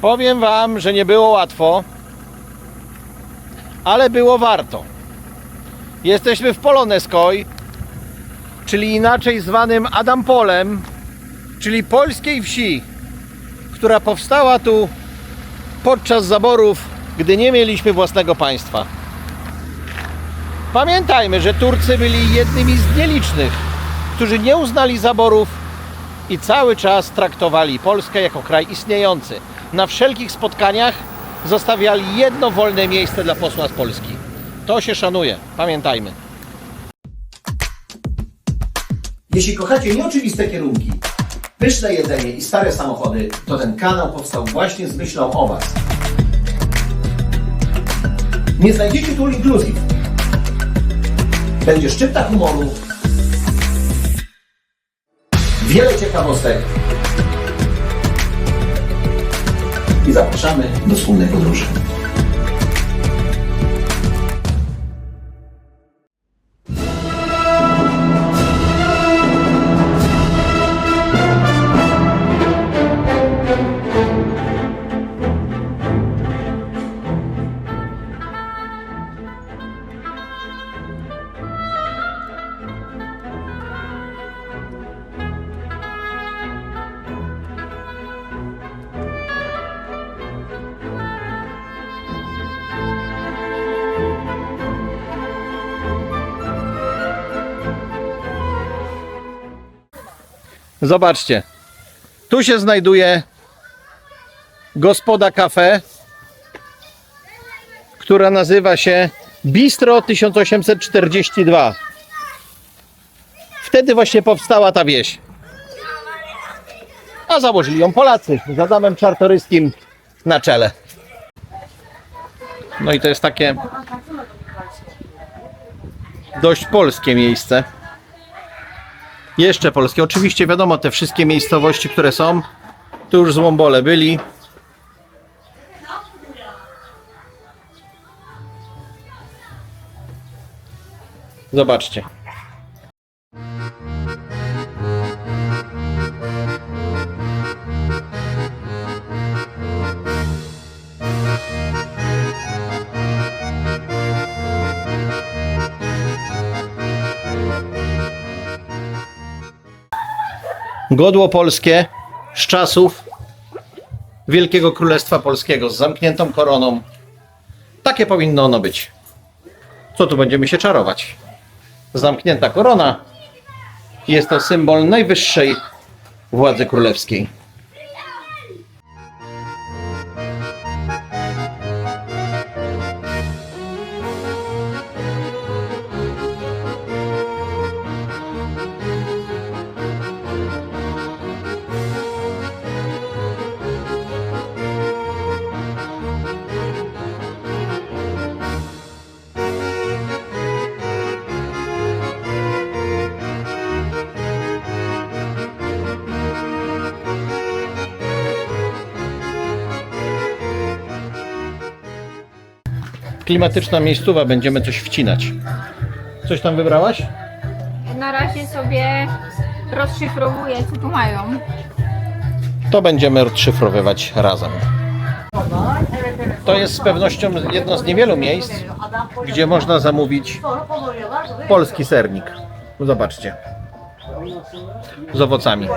Powiem Wam, że nie było łatwo, ale było warto. Jesteśmy w Poloneskoj, czyli inaczej zwanym Adampolem, czyli polskiej wsi, która powstała tu podczas zaborów, gdy nie mieliśmy własnego państwa. Pamiętajmy, że Turcy byli jednymi z nielicznych, którzy nie uznali zaborów i cały czas traktowali Polskę jako kraj istniejący. Na wszelkich spotkaniach zostawiali jedno wolne miejsce dla posła z Polski. To się szanuje, pamiętajmy. Jeśli kochacie nieoczywiste kierunki, pyszne jedzenie i stare samochody, to ten kanał powstał właśnie z myślą o Was. Nie znajdziecie tu inclusive. Będzie szczypta humoru, wiele ciekawostek i zapraszamy do wspólnej podróży. Zobaczcie, tu się znajduje gospoda kafe, która nazywa się Bistro 1842. Wtedy właśnie powstała ta wieś. A założyli ją Polacy z Adamem Czartoryskim na czele. No i to jest takie dość polskie miejsce. Jeszcze polskie. Oczywiście wiadomo, te wszystkie miejscowości, które są, tu już złombole byli. Zobaczcie. Godło polskie z czasów Wielkiego Królestwa Polskiego z zamkniętą koroną. Takie powinno ono być. Co tu będziemy się czarować? Zamknięta korona jest to symbol najwyższej władzy królewskiej. Klimatyczna miejscowa, będziemy coś wcinać. Coś tam wybrałaś? Na razie sobie rozszyfrowuję, co tu mają. to będziemy odszyfrowywać razem. To jest z pewnością jedno z niewielu miejsc, gdzie można zamówić polski sernik. Zobaczcie. Z owocami.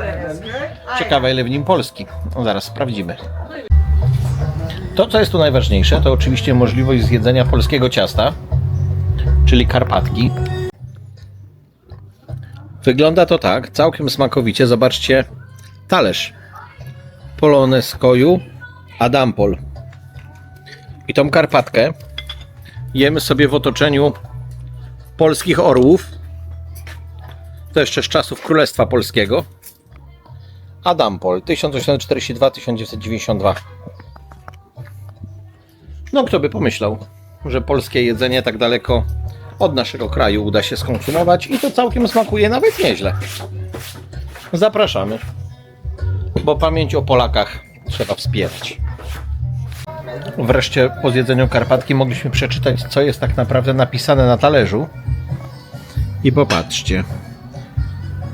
Ciekawe ile w nim Polski. No, zaraz sprawdzimy. To, co jest tu najważniejsze, to oczywiście możliwość zjedzenia polskiego ciasta, czyli karpatki. Wygląda to tak, całkiem smakowicie. Zobaczcie, talerz Poloneskoju Adampol. I tą karpatkę jemy sobie w otoczeniu polskich orłów. To jeszcze z czasów Królestwa Polskiego. Adampol 1842-1992. No kto by pomyślał, że polskie jedzenie tak daleko od naszego kraju uda się skonsumować i to całkiem smakuje nawet nieźle. Zapraszamy bo pamięć o Polakach trzeba wspierać. Wreszcie po zjedzeniu karpatki mogliśmy przeczytać, co jest tak naprawdę napisane na talerzu. I popatrzcie.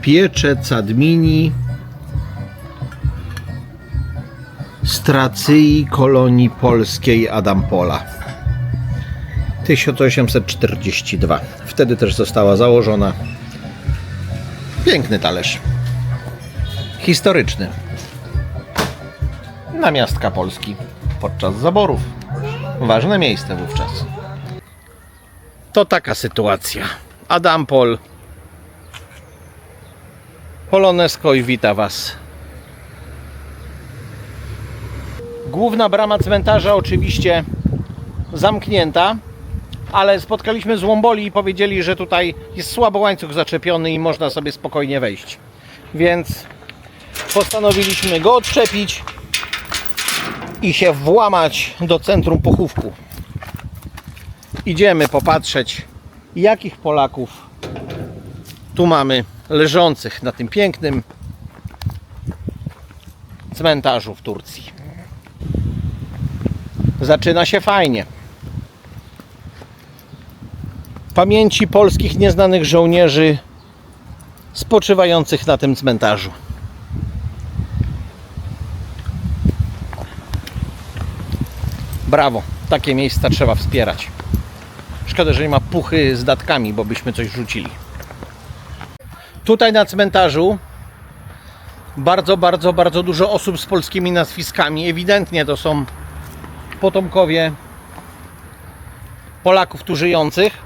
Piecze Cadmini Stracyi kolonii polskiej Adampola. 1842. Wtedy też została założona. Piękny talerz. Historyczny. Namiastka Polski podczas zaborów. Ważne miejsce wówczas. To taka sytuacja. Adampol. Polonesko i wita Was. Główna brama cmentarza oczywiście zamknięta, ale spotkaliśmy złomboli i powiedzieli, że tutaj jest słabo łańcuch zaczepiony i można sobie spokojnie wejść. Więc postanowiliśmy go odczepić i się włamać do centrum pochówku. Idziemy popatrzeć, jakich Polaków tu mamy leżących na tym pięknym cmentarzu w Turcji. Zaczyna się fajnie. Pamięci polskich nieznanych żołnierzy spoczywających na tym cmentarzu. Brawo, takie miejsca trzeba wspierać. Szkoda, że nie ma puchy z datkami, bo byśmy coś rzucili. Tutaj na cmentarzu bardzo, bardzo, bardzo dużo osób z polskimi nazwiskami. Ewidentnie to są potomkowie Polaków tu żyjących.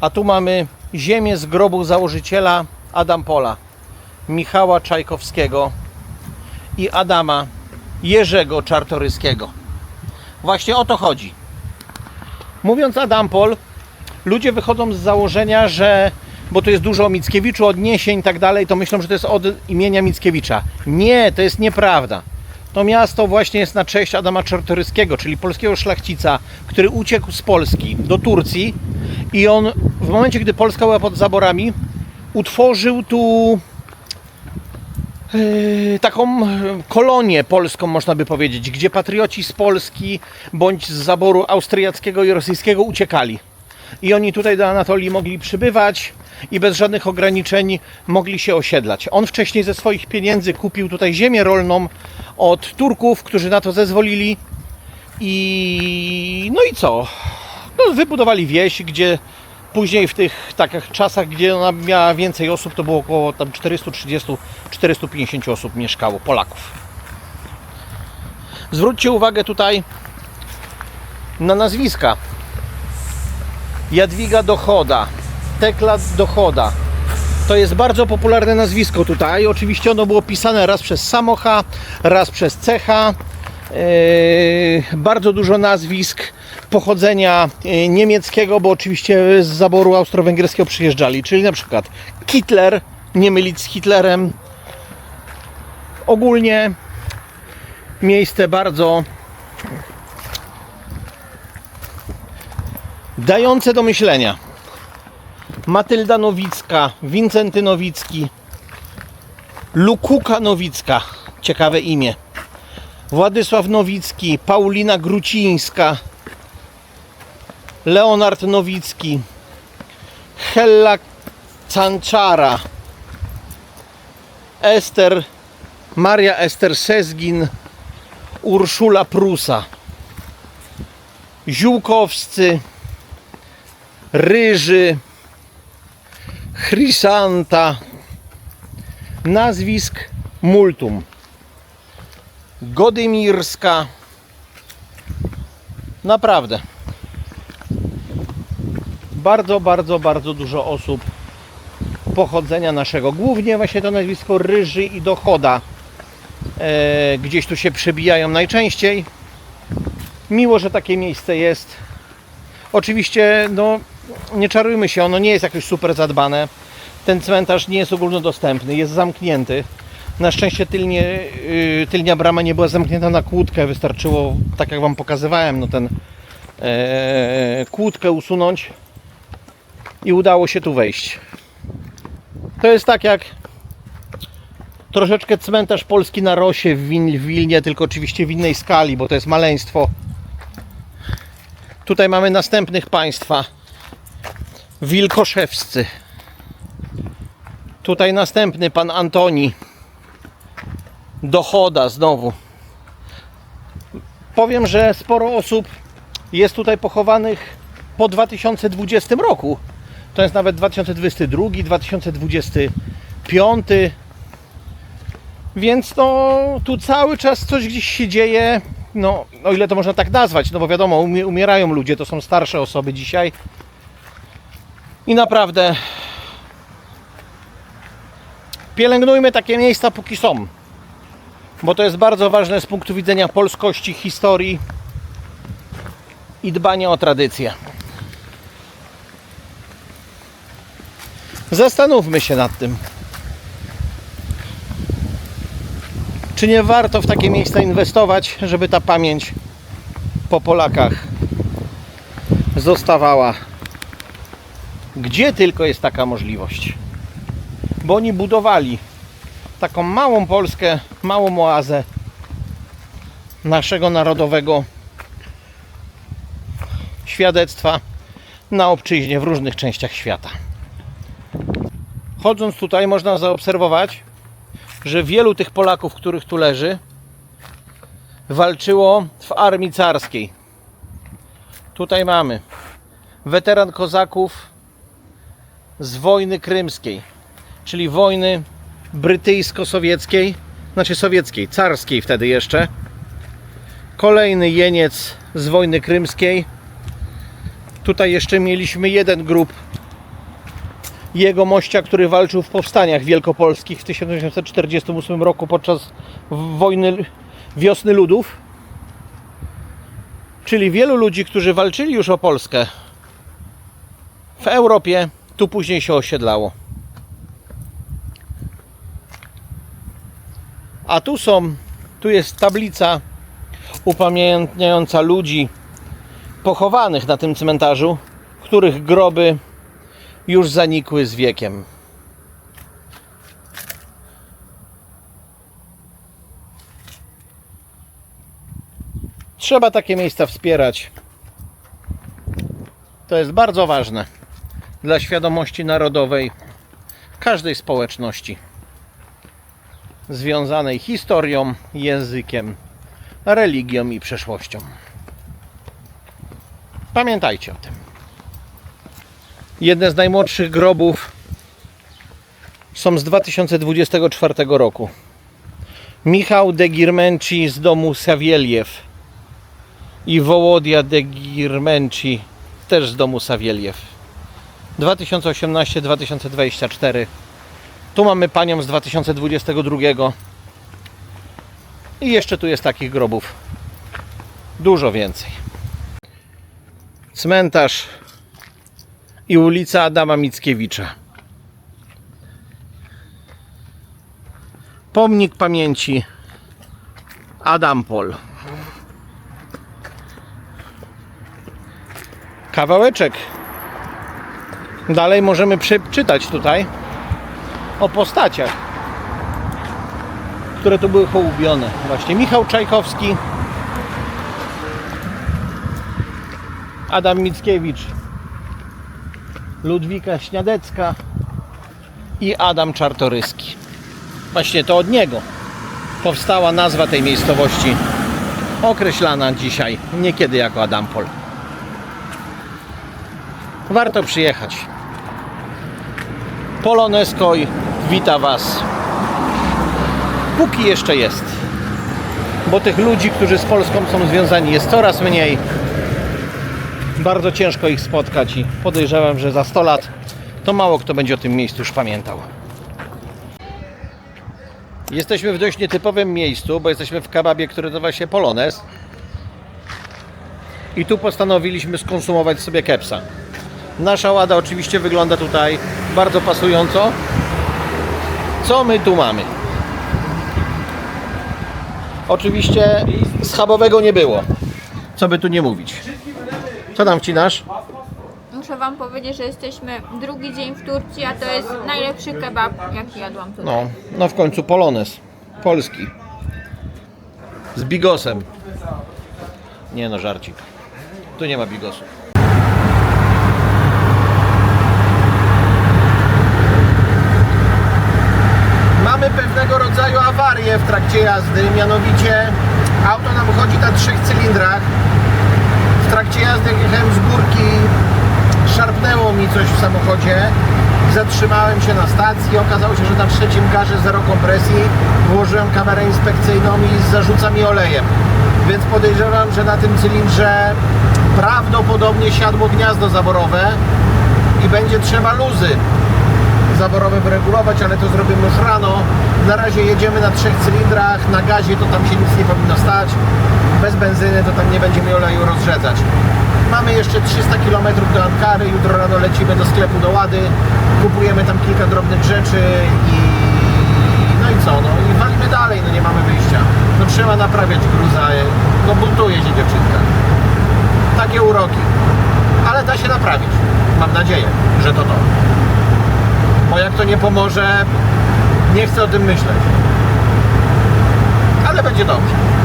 A tu mamy ziemię z grobu założyciela Adampola, Michała Czajkowskiego i Adama Jerzego Czartoryskiego. Właśnie o to chodzi. Mówiąc Adampol, ludzie wychodzą z założenia, że bo tu jest dużo o Mickiewiczu, odniesień i tak dalej, to myślą, że to jest od imienia Mickiewicza. Nie, to jest nieprawda. To miasto właśnie jest na cześć Adama Czartoryskiego, czyli polskiego szlachcica, który uciekł z Polski do Turcji i on w momencie, gdy Polska była pod zaborami, utworzył tu Yy, taką kolonię polską, można by powiedzieć, gdzie patrioci z Polski bądź z zaboru austriackiego i rosyjskiego uciekali. I oni tutaj do Anatolii mogli przybywać i bez żadnych ograniczeń mogli się osiedlać. On wcześniej ze swoich pieniędzy kupił tutaj ziemię rolną od Turków, którzy na to zezwolili. I no i co? No, wybudowali wieś, gdzie Później w tych takich czasach, gdzie ona miała więcej osób, to było około tam 430-450 osób mieszkało, Polaków. Zwróćcie uwagę tutaj na nazwiska. Jadwiga Dochoda, Tekla Dochoda. To jest bardzo popularne nazwisko tutaj. Oczywiście ono było pisane raz przez Samocha, raz przez Cecha. Yy, bardzo dużo nazwisk pochodzenia yy, niemieckiego, bo oczywiście z zaboru austro-węgierskiego przyjeżdżali, czyli na przykład Hitler, nie mylić z Hitlerem. Ogólnie miejsce bardzo dające do myślenia. Matylda Nowicka, Wincenty Nowicki, Lukuka Nowicka, ciekawe imię. Władysław Nowicki, Paulina Grucińska, Leonard Nowicki, Hella Canczara, Ester, Maria Ester Sezgin, Urszula Prusa, Ziółkowscy, Ryży, Chrysanta, nazwisk multum. Godymirska. Naprawdę. Bardzo, bardzo, bardzo dużo osób pochodzenia naszego. Głównie właśnie to nazwisko Ryży i Dochoda e, gdzieś tu się przebijają najczęściej. Miło, że takie miejsce jest. Oczywiście, no nie czarujmy się, ono nie jest jakoś super zadbane. Ten cmentarz nie jest ogólnodostępny, jest zamknięty. Na szczęście tylnie, yy, tylnia brama nie była zamknięta na kłódkę. Wystarczyło, tak jak Wam pokazywałem, no ten e, kłódkę usunąć i udało się tu wejść. To jest tak jak troszeczkę cmentarz polski na Rosie w, Win, w Wilnie, tylko oczywiście w innej skali, bo to jest maleństwo. Tutaj mamy następnych państwa. Wilkoszewscy. Tutaj następny pan Antoni. dochoda znowu. Powiem, że sporo osób jest tutaj pochowanych po 2020 roku. To jest nawet 2022, 2025. Więc no, tu cały czas coś gdzieś się dzieje. No, o ile to można tak nazwać, no bo wiadomo, umie- umierają ludzie, to są starsze osoby dzisiaj. I naprawdę pielęgnujmy takie miejsca póki są. Bo to jest bardzo ważne z punktu widzenia polskości, historii i dbania o tradycję. Zastanówmy się nad tym. Czy nie warto w takie miejsca inwestować, żeby ta pamięć po Polakach zostawała gdzie tylko jest taka możliwość. Bo oni budowali taką małą Polskę, małą oazę naszego narodowego świadectwa na obczyźnie w różnych częściach świata. Chodząc tutaj można zaobserwować, że wielu tych Polaków, których tu leży, walczyło w armii carskiej. Tutaj mamy weteran kozaków z wojny krymskiej, czyli wojny brytyjsko-sowieckiej, znaczy sowieckiej, carskiej wtedy jeszcze. Kolejny jeniec z wojny krymskiej. Tutaj jeszcze mieliśmy jeden grup jego mościa, który walczył w powstaniach wielkopolskich w 1848 roku podczas wojny wiosny ludów. Czyli wielu ludzi, którzy walczyli już o Polskę w Europie, tu później się osiedlało. A tu są, tu jest tablica upamiętniająca ludzi pochowanych na tym cmentarzu, których groby już zanikły z wiekiem. Trzeba takie miejsca wspierać. To jest bardzo ważne dla świadomości narodowej każdej społeczności związanej historią, językiem, religią i przeszłością. Pamiętajcie o tym. Jedne z najmłodszych grobów są z 2024 roku. Michał de Girmenci z domu Sawieliew i Wołodia de Girmenci też z domu Sawieliew. 2018-2024. Tu mamy panią z 2022. I jeszcze tu jest takich grobów dużo więcej. Cmentarz i ulica Adama Mickiewicza. Pomnik pamięci Adam Pol. Kawałeczek Dalej możemy przeczytać tutaj o postaciach, które tu były hołubione. Właśnie Michał Czajkowski, Adam Mickiewicz, Ludwika Śniadecka i Adam Czartoryski. Właśnie to od niego powstała nazwa tej miejscowości, określana dzisiaj niekiedy jako Adampol. Warto przyjechać. Poloneskoj wita Was. Póki jeszcze jest. Bo tych ludzi, którzy z Polską są związani, jest coraz mniej. Bardzo ciężko ich spotkać i podejrzewam, że za 100 lat to mało kto będzie o tym miejscu już pamiętał. Jesteśmy w dość nietypowym miejscu, bo jesteśmy w kebabie, który nazywa się Polones. I tu postanowiliśmy skonsumować sobie kepsa. Nasza łada oczywiście wygląda tutaj bardzo pasująco. Co my tu mamy? Oczywiście schabowego nie było. Co by tu nie mówić. Co tam wcinasz? Muszę wam powiedzieć, że jesteśmy drugi dzień w Turcji, a to jest najlepszy kebab, jaki jadłam tutaj. No, no w końcu Polones. Polski. Z bigosem. Nie no, żarcik. Tu nie ma bigosu. Mamy pewnego rodzaju awarię w trakcie jazdy, mianowicie auto nam chodzi na trzech cylindrach. W trakcie jazdy, jak jechałem z górki, szarpnęło mi coś w samochodzie. Zatrzymałem się na stacji. Okazało się, że na trzecim garze zero kompresji. Włożyłem kamerę inspekcyjną i zarzuca mi olejem. Więc podejrzewam, że na tym cylindrze prawdopodobnie siadło gniazdo zaworowe i będzie trzeba luzy zaworowe wyregulować, ale to zrobimy już rano. Na razie jedziemy na trzech cylindrach, na gazie to tam się nic nie powinno stać. Bez benzyny to tam nie będziemy oleju rozrzedzać. Mamy jeszcze 300 km do Ankary, jutro rano lecimy do sklepu do Łady, kupujemy tam kilka drobnych rzeczy i no i co, no i walimy dalej, no nie mamy wyjścia. No trzeba naprawiać gruza, no buntuje się dziewczynka. Takie uroki. Ale da się naprawić. Mam nadzieję, że to to. Bo jak to nie pomoże, nie chcę o tym myśleć. Ale będzie dobrze.